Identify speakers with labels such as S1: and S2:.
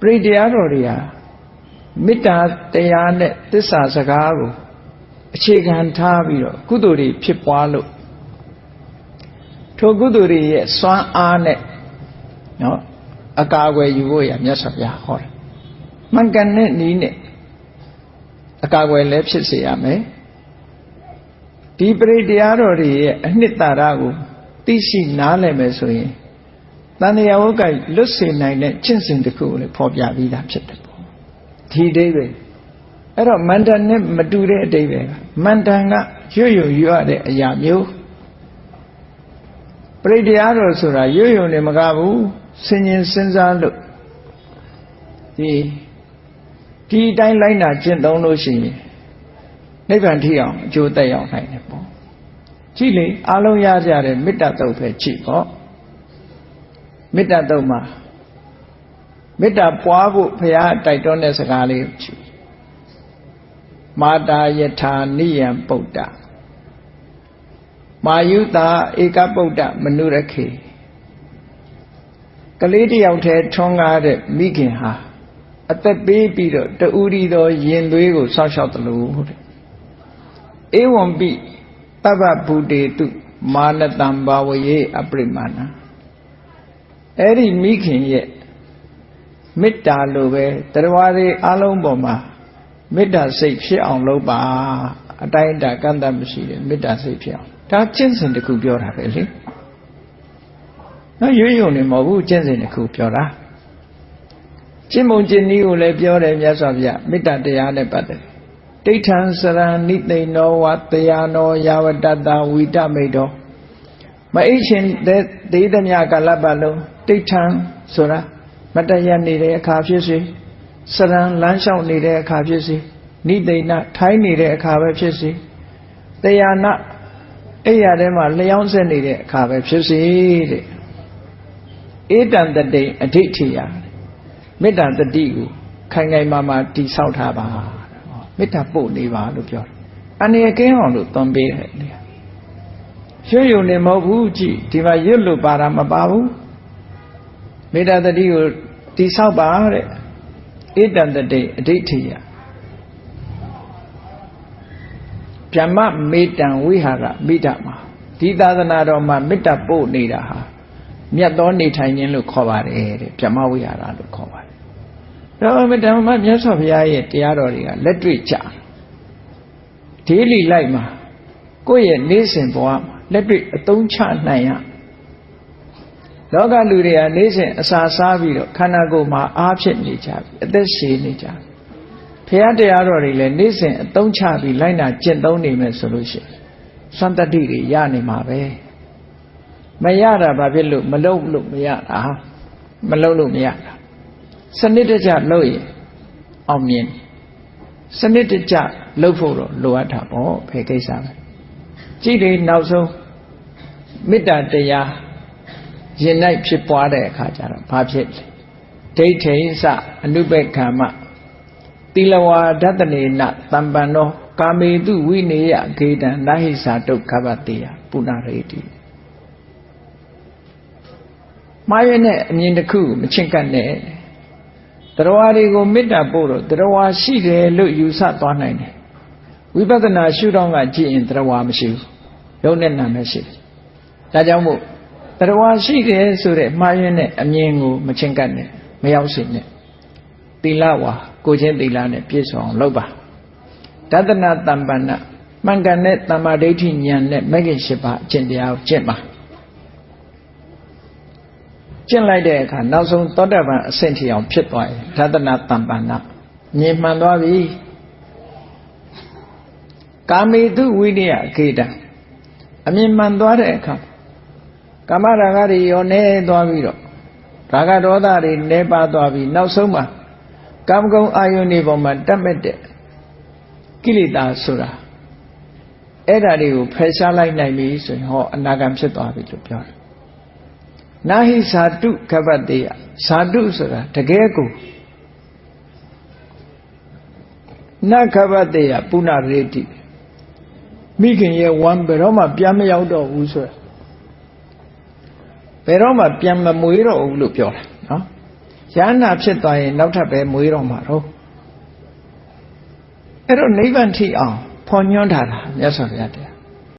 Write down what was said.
S1: ပရိတရားတော်တွေဟာမေတ္တာတရားနဲ့သစ္စာစကားကိုအခြေခံထားပြီးတော့ကုသိုလ်တွေဖြစ်ပွားလို့ထိုကုသိုလ်တွေရဲ့စွမ်းအားနဲ့နော်အကာအကွယ်ယူဖို့ရမြတ်စွာဘုရားဟောတယ်မှန်ကန်တဲ့နည်းနဲ့အကာအကွယ်လည်းဖြစ်စေရမယ်ဒီပရိတရားတော်တွေရဲ့အနှစ်သာရကိုသိရှိနားလည်မယ်ဆိုရင် တန်တရားဝုတ်ကလွတ်စေနိုင်တဲ့ကျင့်စဉ်တစ်ခုကိုလည်းဖော်ပြပြီးသားဖြစ်တယ်ပေါ့ဒီအဓိပ္ပာယ်အဲ့တော့မန္တန်နဲ့မတူတဲ့အဓိပ္ပာယ်ကမန္တန်ကရွတ်ရွတ်ရွတ်ရတဲ့အရာမျိုးပရိတရားတော်ဆိုတာရွတ်ရွတ်နေမကဘူးဆင်ញင်စဉ်းစားလို့ဒီဒီအတိုင်းလိုက်နာကျင့်သုံးလို့ရှိရင်နိဗ္ဗာန်ထိအောင်အကျိုးသက်ရောက်နိုင်တယ်ပေါ့ကြည့်လေအားလုံးရကြတဲ့မေတ္တာတုတ်ပဲကြည့်ပေါ့ မေတ္တာတုတ်မှာမေတ္တာပွားဖို့ဘုရားတိုက်တွန်းတဲ့စကားလေးကိုကြည့်မာတာယထာနိယံပုဒ္ဒမာယုတာဧကပုဒ္ဒမနုရခေကလေးတယောက်တည်းထွန်းကားတဲ့မိခင်ဟာအသက်ပေးပြီးတော့တူရီသောရင်သွေးကိုစောင့်ရှောက်တယ်လို့တဲ့ဧဝံပိပပ္ပဗုတေတုမာနတံဘာဝယေအပရိမာဏ အဲ့ဒီမိခင်ရဲ့မေတ္တာလိုပဲတရားတွေအလုံးပေါ်မှာမေတ္တာစိတ်ဖြစ်အောင်လုပ်ပါအတိုင်းအတာကန့်တတ်မရှိတဲ့မေတ္တာစိတ်ဖြစ်အောင်ဒါကျင့်စဉ်တစ်ခုပြောတာပဲလေနော်ရွရွနေမဟုတ်ဘူးကျင့်စဉ်တစ်ခုပြောတာကျင့်မုံကျင့်နည်းကိုလည်းပြောတယ်မြတ်စွာဘုရားမေတ္တာတရားနဲ့ပတ်သက်တိဋ္ဌံစရဏိသိဏောဝတရားနောယာဝတ္တဝိတမိတ်တော် မအိတ်ရှင်တဲ့ဒေသမြကာလပတ်လုံးတိဋ္ဌံဆိုတာမတရနေတဲ့အခါဖြစ်စေစရံလမ်းလျှောက်နေတဲ့အခါဖြစ်စေနိသိဏထိုင်းနေတဲ့အခါပဲဖြစ်စေတရားနာအဲ့ရထဲမှာလျောင်းဆက်နေတဲ့အခါပဲဖြစ်စေတဲ့ဧတံတတိအဋိဋ္ဌိယမေတ္တာတတိကိုခိုင်ခိုင်မာမာတိဆောက်ထားပါမေတ္တာပို့နေပါလို့ပြောတယ်။အနေကင်းအောင်လို့သွန်ပေးတယ်လေ။ ရွှေရုံနေမဟုတ်ဘူးကြည်ဒီမှာရွတ်လို့ပါတာမပါဘူး။မေတ္တာတတိကိုတိဆောက်ပါတဲ့။ဧတံတတိအဋိဋ္ဌိယဗျမ္မမေတ္တံဝိဟာရမိတ္တမှာဒီသာသနာတော်မှာမေတ္တာပို့နေတာဟာမြတ်သောနေထိုင်ခြင်းလို့ခေါ်ပါတယ်တဲ့ဗျမ္မဝိဟာရလို့ခေါ်ပါတယ်တော့မတ္တမမြတ်စွာဘုရားရဲ့တရားတော်တွေကလက်တွေ့ကြဒေးလီလိုက်မှာကိုယ့်ရဲ့နေစဉ်ဘဝမှာ လက်တွေ့အသုံးချနိုင်ရလောကလူတွေကနေစဉ်အစာစားပြီးတော့ခန္ဓာကိုယ်မှာအားဖြစ်နေကြပြီအသက်ရှည်နေကြပြီဘုရားတရားတော်တွေလည်းနေစဉ်အသုံးချပြီးလိုက်နာကျင့်သုံးနေမယ်ဆိုလို့ရှိရင်သံတတိတွေရနေမှာပဲမရတာဘာဖြစ်လို့မလုပ်လို့မရတာမလုပ်လို့မရတာစနစ်တကျလုပ်ရင်အောင်မြင်စနစ်တကျလုပ်ဖို့တော့လိုအပ်တာပေါ့ဘယ်ကိစ္စလဲ ကြည့်လေနောက်ဆုံးမေတ္တာတရားရင်၌ဖြစ်ပွားတဲ့အခါကျတော့ဘာဖြစ်လဲဒိဋ္ဌိစအနုပက္ခမတိလဝါဒတနေနတံပန္နောကာမေတုဝိနေယဂေတံနာဟိစာဒုက္ခပတေယပုဏ္ဏရေတိမှားရတဲ့အမြင်တစ်ခုမချင့်ကပ်နဲ့တရားတွေကိုမေတ္တာပို့တော့တရားရှိတယ်လို့ယူဆသွားနိုင်တယ် ဝိပဿနာရှုထောင့်ကကြည့်ရင်တရားမရှိဘူးရုပ်နဲ့နာနဲ့ရှိတယ်ဒါကြောင့်မို့တရားရှိတယ်ဆိုတဲ့မှားယွင်းတဲ့အမြင်ကိုမချင်းကပ်နဲ့မရောက်စေနဲ့သီလဝါကိုချင်းသီလနဲ့ပြည့်စုံအောင်လုပ်ပါတသနာတမ္ပန္နမှန်ကန်တဲ့တမ္မာဒိဋ္ဌိဉာဏ်နဲ့မဂ္ဂင်၈ပါးအကျင့်တရားကိုကျင့်ပါကျင့်လိုက်တဲ့အခါနောက်ဆုံးသောတပန်အဆင့်ထီအောင်ဖြစ်သွားရင်ဓသနာတမ္ပန္နမြင်မှန်သွားပြီ ကာမေတုဝိနည်းအခေတံအမြင်မှန်သွားတဲ့အခါကာမရာဂတွေရောနေသွားပြီးတော့ရာဂဒေါသတွေနေပါသွားပြီးနောက်ဆုံးမှာကာမဂုဏ်အာယုန်တွေပေါ်မှာတတ်မဲ့တဲ့ကိလေသာဆိုတာအဲ့ဓာတွေကိုဖယ်ရှားလိုက်နိုင်ပြီဆိုရင်ဟောအနာဂံဖြစ်သွားပြီလို့ပြောတယ်နာဟိဇာတုကပ္ပတေယဇာတုဆိုတာတကယ်ကိုနခပ္ပတေယပုဏ္ဏရေတိ မိခင်ရဲ့ဝမ်းဘယ်တော့မှပြန်မရောက်တော့ဘူးဆိုတာဘယ်တော့မှပြန်မမွေးတော့ဘူးလို့ပြောတာနော်ရဟနာဖြစ်သွားရင်နောက်ထပ်ပဲမွေးတော့မှာတော့အဲ့တော့နိဗ္ဗာန်ထိအောင်ဖော်ညွှန်းထားတာမြတ်စွာဘုရားတရား